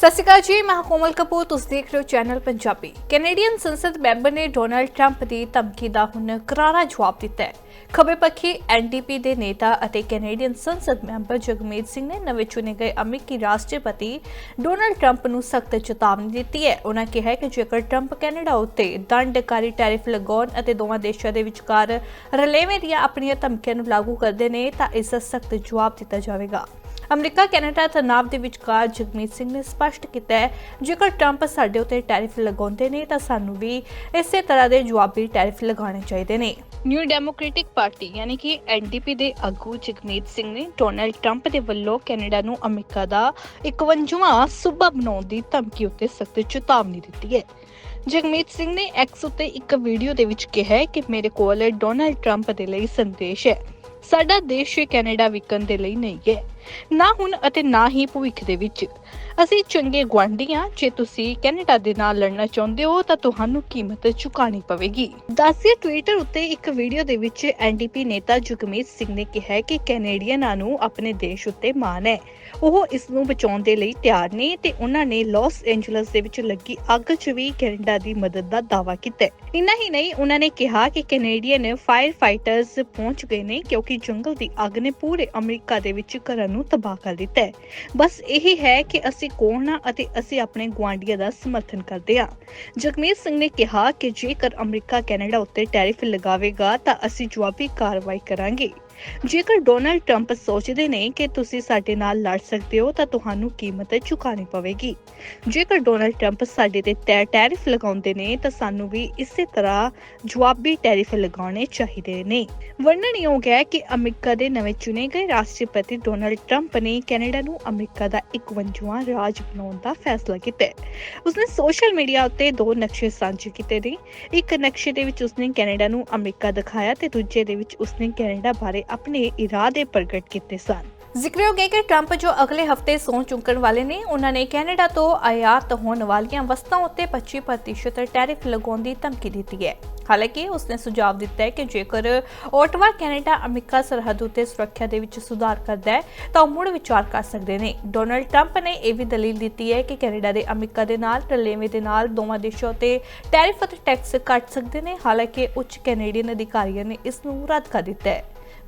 ਸਤਿ ਸ਼੍ਰੀ ਅਕਾਲ ਜੀ, ਮੈਂ ਕੋਮਲ ਕਪੂਰ, ਤੁਸੀਂ ਦੇਖ ਰਹੇ ਹੋ ਚੈਨਲ ਪੰਜਾਬੀ। ਕੈਨੇਡੀਅਨ ਸੰਸਦ ਮੈਂਬਰ ਨੇ ਡੋਨਲਡ ਟਰੰਪ ਦੀ ਧਮਕੀ ਦਾ ਹੁਣ ਕਰਾਰਾ ਜਵਾਬ ਦਿੱਤਾ ਹੈ। ਖੱਬੇ ਪੱਖੀ ਐਨਡੀਪੀ ਦੇ ਨੇਤਾ ਅਤੇ ਕੈਨੇਡੀਅਨ ਸੰਸਦ ਮੈਂਬਰ ਜਗਮੀਤ ਸਿੰਘ ਨੇ ਨਵੇਂ ਚੁਣੇ ਗਏ ਅਮਰੀਕੀ ਰਾਸ਼ਟਰਪਤੀ ਡੋਨਲਡ ਟਰੰਪ ਨੂੰ ਸਖਤ ਚੇਤਾਵਨੀ ਦਿੱਤੀ ਹੈ। ਉਹਨਾਂ ਕਿਹਾ ਕਿ ਜੇਕਰ ਟਰੰਪ ਕੈਨੇਡਾ ਉੱਤੇ ਦੰਡਕਾਰੀ ਟੈਰਿਫ ਲਗਾਉਣ ਅਤੇ ਦੋਵਾਂ ਦੇਸ਼ਾਂ ਦੇ ਵਿਚਕਾਰ ਰਲੇਵੇਂ ਦੀਆਂ ਆਪਣੀਆਂ ਧਮਕੀਆਂ ਨੂੰ ਲਾਗੂ ਕਰਦੇ ਨੇ, ਤਾਂ ਇਸ ਦਾ ਸਖਤ ਜਵਾਬ ਦਿੱਤਾ ਜਾਵੇਗਾ। ਅਮਰੀਕਾ, ਕੈਨੇਡਾ ਤਣਾਅ ਦੇ ਵਿਚਕਾਰ ਜਗਮੀਤ ਸਿੰਘ ਨੇ ਸਪਸ਼ਟ ਕੀਤਾ ਹੈ, ਜੇਕਰ ਟਰੰਪ ਸਾਡੇ ਉੱਤੇ ਟੈਰਿਫ ਲਗਾਉਂਦੇ ਨੇ ਤਾਂ ਸਾਨੂੰ ਵੀ ਇਸੇ ਤਰ੍ਹਾਂ ਦੇ ਜਵਾਬੀ ਟੈਰਿਫ ਲਗਾਉਣੇ ਚਾਹੀਦੇ ਨੇ। ਨਿਊ ਡੈਮੋਕ੍ਰੈਟਿਕ ਪਾਰਟੀ ਯਾਨੀ ਕਿ ਐਨਡੀਪੀ ਦੇ ਆਗੂ ਜਗਮੀਤ ਸਿੰਘ ਨੇ ਡੋਨਾਲਡ ਟਰੰਪ ਦੇ ਵੱਲੋਂ ਕੈਨੇਡਾ ਨੂੰ ਅਮਰੀਕਾ ਦਾ 51ਵਾਂ ਸੂਬਾ ਬਣਾਉਣ ਦੀ ਧਮਕੀ ਉੱਤੇ ਸਖਤ ਚੇਤਾਵਨੀ ਦਿੱਤੀ ਹੈ। ਜਗਮੀਤ ਸਿੰਘ ਨੇ ਐਕਸ ਉੱਤੇ ਇੱਕ ਵੀਡੀਓ ਦੇ ਵਿੱਚ ਕਿਹਾ ਕਿ ਮੇਰੇ ਕੋਲ ਡੋਨਲਡ ਟਰੰਪ ਦੇ ਲਈ ਸੰਦੇਸ਼ ਹੈ। ਸਾਡਾ ਦੇਸ਼ ਕੈਨੇਡਾ ਵਿਕਣ ਦੇ ਲਈ ਨਹੀਂ ਹੈ। ਨਾ ਹੁਣ ਅਤੇ ਨਾ ਹੀ ਭਵਿੱਖ ਦੇ ਵਿੱਚ। ਅਸੀਂ ਚੰਗੇ ਗੁਆਂਢੀ ਹਾਂ ਜੇ ਤੁਸੀਂ ਕੈਨੇਡਾ ਦੇ ਨਾਲ ਲੜਨਾ ਚਾਹੁੰਦੇ ਹੋ, ਤਾਂ ਤੁਹਾਨੂੰ ਕੀਮਤ ਚੁਕਾਣੀ ਪਵੇਗੀ। ਦੱਸਿਆ ਟਵਿੱਟਰ ਉੱਤੇ ਇੱਕ ਵੀਡੀਓ ਦੇ ਵਿੱਚ ਐਨਡੀਪੀ ਨੇਤਾ ਜਗਮੀਤ ਸਿੰਘ ਨੇ ਕਿਹਾ ਕਿ ਕੈਨੇਡੀਅਨਾਂ ਨੂੰ ਆਪਣੇ ਦੇਸ਼ ਉੱਤੇ ਮਾਣ ਹੈ। ਉਹ ਇਸ ਨੂੰ ਬਚਾਉਣ ਦੇ ਲਈ ਤਿਆਰ ਨੇ ਤੇ ਉਹਨਾਂ ਨੇ ਲਾਸ ਐਂਜਲਸ ਦੇ ਵਿੱਚ ਲੱਗੀ ਅੱਗ 'ਚ ਵੀ ਕੈਨੇਡਾ ਦੀ ਮਦਦ ਦਾ ਦਾਅਵਾ ਕੀਤਾ ਹੈ। ਇੰਨਾ ਹੀ ਨਹੀਂ, ਉਹਨਾਂ ਨੇ ਕਿਹਾ ਕਿ ਕੈਨੇਡੀਅਨ ਫਾਇਰ ਫਾਈਟਰਸ ਪਹੁੰਚ ਗਏ ਨੇ ਕਿਉਂਕਿ ਜੰਗਲ ਦੀ ਅੱਗ ਨੇ ਪੂਰੇ ਅਮਰੀਕਾ ਦੇ ਵਿੱਚ ਕਰਨ ਨੂੰ ਤਬਾਹ ਕਰ ਦਿੱਤਾ ਹੈ। ਬਸ ਇਹੀ ਹੈ ਕਿ ਅਸੀਂ ਕੌਣ ਹਾਂ ਅਤੇ ਅਸੀਂ ਆਪਣੇ ਗੁਆਂਢੀਆਂ ਦਾ ਸਮਰਥਨ ਕਰਦੇ ਹਾਂ। ਜਗਮੀਤ ਸਿੰਘ ਨੇ ਕਿਹਾ ਕਿ ਜੇਕਰ ਅਮਰੀਕਾ ਕੈਨੇਡਾ ਉੱਤੇ ਟੈਰਿਫ ਲਗਾਵੇਗਾ ਤਾਂ ਅਸੀਂ ਜਵਾਬੀ ਕਾਰਵਾਈ ਕਰਾਂਗੇ। ਜੇਕਰ ਡੋਨਲਡ ਟਰੰਪ ਸੋਚਦੇ ਨੇ ਕਿ ਤੁਸੀਂ ਸਾਡੇ ਨਾਲ ਲੜ ਸਕਦੇ ਹੋ, ਤਾਂ ਤੁਹਾਨੂੰ ਕੀਮਤ ਚੁਕਾਣੀ ਪਵੇਗੀ। ਜੇਕਰ ਡੋਨਾਲਡ ਟਰੰਪ ਸਾਡੇ ਤੇ ਟੈਰਿਫ ਲਗਾਉਂਦੇ ਨੇ, ਤਾਂ ਸਾਨੂੰ ਵੀ ਇਸੇ ਤਰ੍ਹਾਂ ਜਵਾਬੀ ਟੈਰਿਫ ਲਗਾਉਣੇ ਚਾਹੀਦੇ ਨੇ। ਵਰਣਨਯੋਗ ਹੈ ਕਿ ਅਮਰੀਕਾ ਦੇ ਨਵੇਂ ਚੁਣੇ ਗਏ ਰਾਸ਼ਟਰਪਤੀ ਡੋਨਲਡ ਟਰੰਪ ਨੇ ਕੈਨੇਡਾ ਨੂੰ ਅਮਰੀਕਾ ਦਾ 51ਵਾਂ ਰਾਜ ਬਣਾਉਣ ਦਾ ਫੈਸਲਾ ਕੀਤਾ ਉਸਨੇ ਸੋਸ਼ਲ ਮੀਡੀਆ ਉੱਤੇ ਦੋ ਨਕਸ਼ੇ ਸਾਂਝੇ ਕੀਤੇ ਨੇ। ਇੱਕ ਨਕਸ਼ੇ ਦੇ ਵਿੱਚ ਉਸਨੇ ਕੈਨੇਡਾ ਨੂੰ ਅਮਰੀਕਾ ਦਿਖਾਇਆ ਤੇ ਦੂਜੇ ਦੇ ਵਿੱਚ ਉਸਨੇ ਕੈਨੇਡਾ ਬਾਰੇ ਆਪਣੇ ਇਰਾਦੇ ਪ੍ਰਗਟ ਕੀਤੇ ਸਨ। ਜ਼ਿਕਰਯੋਗ ਹੈ ਕਿ ਟਰੰਪ ਜੋ ਅਗਲੇ ਹਫ਼ਤੇ ਸਹੁੰ ਚੁੱਕਣ ਵਾਲੇ ਨੇ, ਉਹਨਾਂ ਨੇ ਕੈਨੇਡਾ ਤੋਂ ਆਯਾਤ ਹੋਣ ਵਾਲੀਆਂ ਵਸਤਾਂ ਉੱਤੇ 25% ਟੈਰਿਫ ਲਗਾਉਣ ਦੀ ਧਮਕੀ ਦਿੱਤੀ ਹੈ। ਹਾਲਾਂਕਿ ਉਸਨੇ ਸੁਝਾਅ ਦਿੱਤਾ ਹੈ ਕਿ ਜੇਕਰ ਓਟਵਾ ਕੈਨੇਡਾ ਅਮਰੀਕਾ ਸਰਹੱਦ ਉੱਤੇ ਸੁਰੱਖਿਆ ਦੇ ਵਿੱਚ ਸੁਧਾਰ ਕਰਦਾ ਹੈ, ਤਾਂ ਉਹ ਮੁੜ ਵਿਚਾਰ ਕਰ ਸਕਦੇ ਨੇ। ਡੋਨਲਡ ਟਰੰਪ ਨੇ ਇਹ ਵੀ ਦਲੀਲ ਦਿੱਤੀ ਹੈ ਕਿ ਕੈਨੇਡਾ ਦੇ ਅਮਰੀਕਾ ਦੇ ਨਾਲ ਰਲੇਵੇਂ ਦੇ ਨਾਲ ਦੋਵਾਂ ਦੇਸ਼ਾਂ ਉੱਤੇ ਟੈਰਿਫ ਅਤੇ ਟੈਕਸ ਕੱਟ ਸਕਦੇ ਨੇ। ਹਾਲਾਂਕਿ ਉੱਚ ਕੈਨੇਡੀਅਨ ਅਧਿਕਾਰੀਆਂ ਨੇ ਇਸ ਨੂੰ ਰੱਦ ਕਰ ਦਿੱਤਾ ਹੈ।